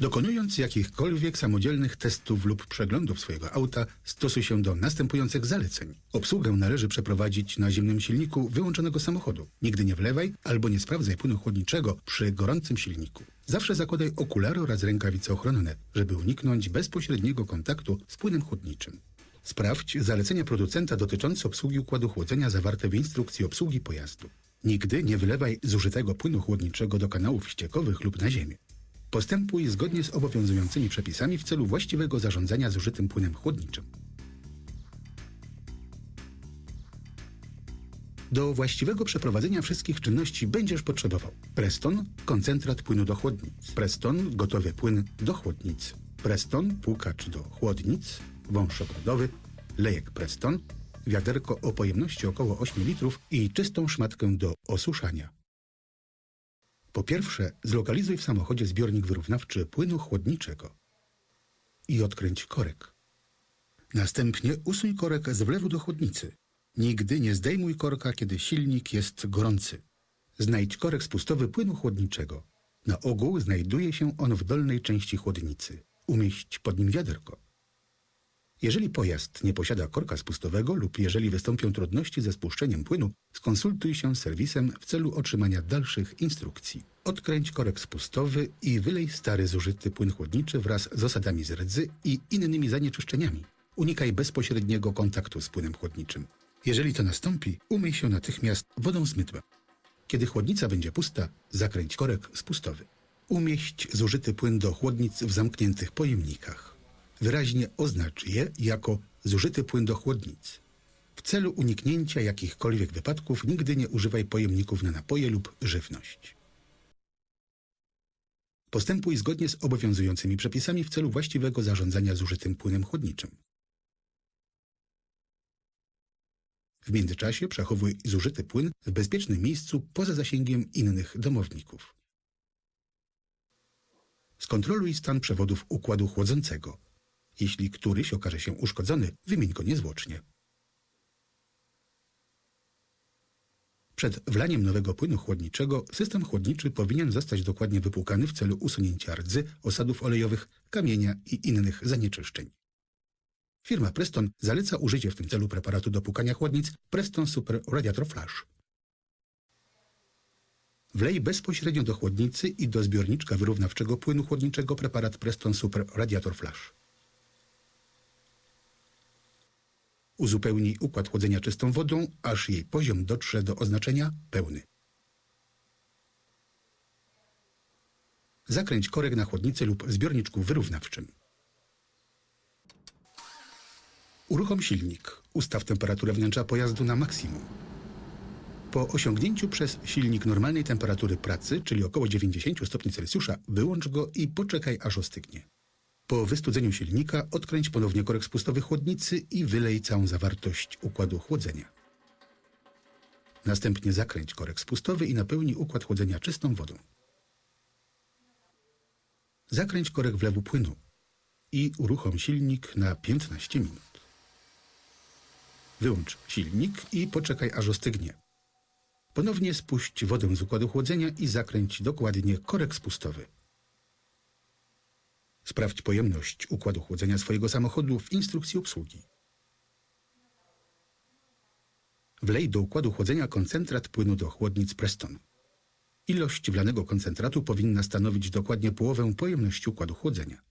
Dokonując jakichkolwiek samodzielnych testów lub przeglądów swojego auta, stosuj się do następujących zaleceń. Obsługę należy przeprowadzić na zimnym silniku wyłączonego samochodu. Nigdy nie wlewaj albo nie sprawdzaj płynu chłodniczego przy gorącym silniku. Zawsze zakładaj okulary oraz rękawice ochronne, żeby uniknąć bezpośredniego kontaktu z płynem chłodniczym. Sprawdź zalecenia producenta dotyczące obsługi układu chłodzenia zawarte w instrukcji obsługi pojazdu. Nigdy nie wylewaj zużytego płynu chłodniczego do kanałów ściekowych lub na ziemię. Postępuj zgodnie z obowiązującymi przepisami w celu właściwego zarządzania zużytym płynem chłodniczym. Do właściwego przeprowadzenia wszystkich czynności będziesz potrzebował Preston, koncentrat płynu do chłodnic, Preston, gotowy płyn do chłodnic, Preston, płukacz do chłodnic, wąż ogrodowy, lejek Preston, wiaderko o pojemności około 8 litrów i czystą szmatkę do osuszania. Po pierwsze, zlokalizuj w samochodzie zbiornik wyrównawczy płynu chłodniczego i odkręć korek. Następnie usuń korek z wlewu do chłodnicy. Nigdy nie zdejmuj korka, kiedy silnik jest gorący. Znajdź korek spustowy płynu chłodniczego. Na ogół znajduje się on w dolnej części chłodnicy. Umieść pod nim wiaderko. Jeżeli pojazd nie posiada korka spustowego lub jeżeli wystąpią trudności ze spuszczeniem płynu, skonsultuj się z serwisem w celu otrzymania dalszych instrukcji. Odkręć korek spustowy i wylej stary zużyty płyn chłodniczy wraz z osadami z rdzy i innymi zanieczyszczeniami. Unikaj bezpośredniego kontaktu z płynem chłodniczym. Jeżeli to nastąpi, umyj się natychmiast wodą z mydłem. Kiedy chłodnica będzie pusta, zakręć korek spustowy. Umieść zużyty płyn do chłodnic w zamkniętych pojemnikach. Wyraźnie oznacz je jako zużyty płyn do chłodnic. W celu uniknięcia jakichkolwiek wypadków nigdy nie używaj pojemników na napoje lub żywność. Postępuj zgodnie z obowiązującymi przepisami w celu właściwego zarządzania zużytym płynem chłodniczym. W międzyczasie przechowuj zużyty płyn w bezpiecznym miejscu poza zasięgiem innych domowników. Skontroluj stan przewodów układu chłodzącego. Jeśli któryś okaże się uszkodzony, wymień go niezwłocznie. Przed wlaniem nowego płynu chłodniczego system chłodniczy powinien zostać dokładnie wypłukany w celu usunięcia rdzy, osadów olejowych, kamienia i innych zanieczyszczeń. Firma Preston zaleca użycie w tym celu preparatu do płukania chłodnic Preston Super Radiator Flash. Wlej bezpośrednio do chłodnicy i do zbiorniczka wyrównawczego płynu chłodniczego preparat Preston Super Radiator Flash. Uzupełnij układ chłodzenia czystą wodą, aż jej poziom dotrze do oznaczenia pełny. Zakręć korek na chłodnicy lub zbiorniczku wyrównawczym. Uruchom silnik. Ustaw temperaturę wnętrza pojazdu na maksimum. Po osiągnięciu przez silnik normalnej temperatury pracy, czyli około 90 stopni Celsjusza, wyłącz go i poczekaj aż ostygnie. Po wystudzeniu silnika odkręć ponownie korek spustowy chłodnicy i wylej całą zawartość układu chłodzenia. Następnie zakręć korek spustowy i napełnij układ chłodzenia czystą wodą. Zakręć korek wlewu płynu i uruchom silnik na 15 minut. Wyłącz silnik i poczekaj aż ostygnie. Ponownie spuść wodę z układu chłodzenia i zakręć dokładnie korek spustowy. Sprawdź pojemność układu chłodzenia swojego samochodu w instrukcji obsługi. Wlej do układu chłodzenia koncentrat płynu do chłodnic Preston. Ilość wlanego koncentratu powinna stanowić dokładnie połowę pojemności układu chłodzenia.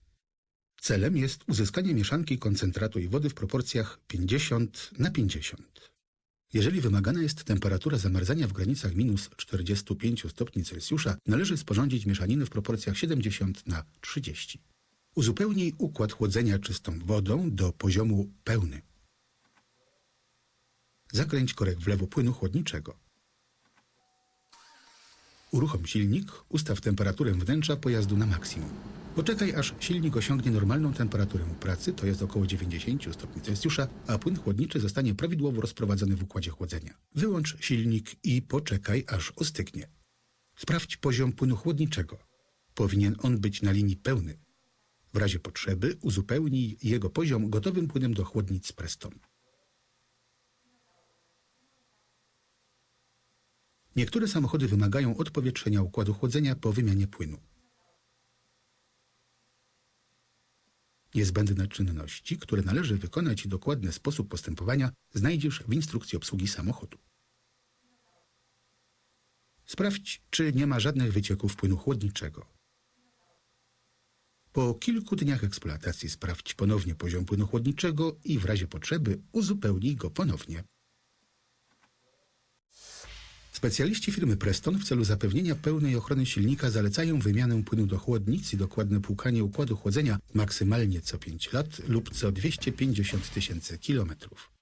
Celem jest uzyskanie mieszanki koncentratu i wody w proporcjach 50 na 50. Jeżeli wymagana jest temperatura zamarzania w granicach minus 45 stopni Celsjusza, należy sporządzić mieszaniny w proporcjach 70 na 30. Uzupełnij układ chłodzenia czystą wodą do poziomu pełny. Zakręć korek wlewu płynu chłodniczego. Uruchom silnik, ustaw temperaturę wnętrza pojazdu na maksimum. Poczekaj, aż silnik osiągnie normalną temperaturę pracy, to jest około 90 stopni Celsjusza, a płyn chłodniczy zostanie prawidłowo rozprowadzony w układzie chłodzenia. Wyłącz silnik i poczekaj, aż ostygnie. Sprawdź poziom płynu chłodniczego. Powinien on być na linii pełny. W razie potrzeby uzupełnij jego poziom gotowym płynem do chłodnic Preston. Niektóre samochody wymagają odpowietrzenia układu chłodzenia po wymianie płynu. Niezbędne czynności, które należy wykonać i dokładny sposób postępowania znajdziesz w instrukcji obsługi samochodu. Sprawdź, czy nie ma żadnych wycieków płynu chłodniczego. Po kilku dniach eksploatacji sprawdź ponownie poziom płynu chłodniczego i w razie potrzeby uzupełnij go ponownie. Specjaliści firmy Preston w celu zapewnienia pełnej ochrony silnika zalecają wymianę płynu do chłodnic i dokładne płukanie układu chłodzenia maksymalnie co 5 lat lub co 250 tysięcy kilometrów.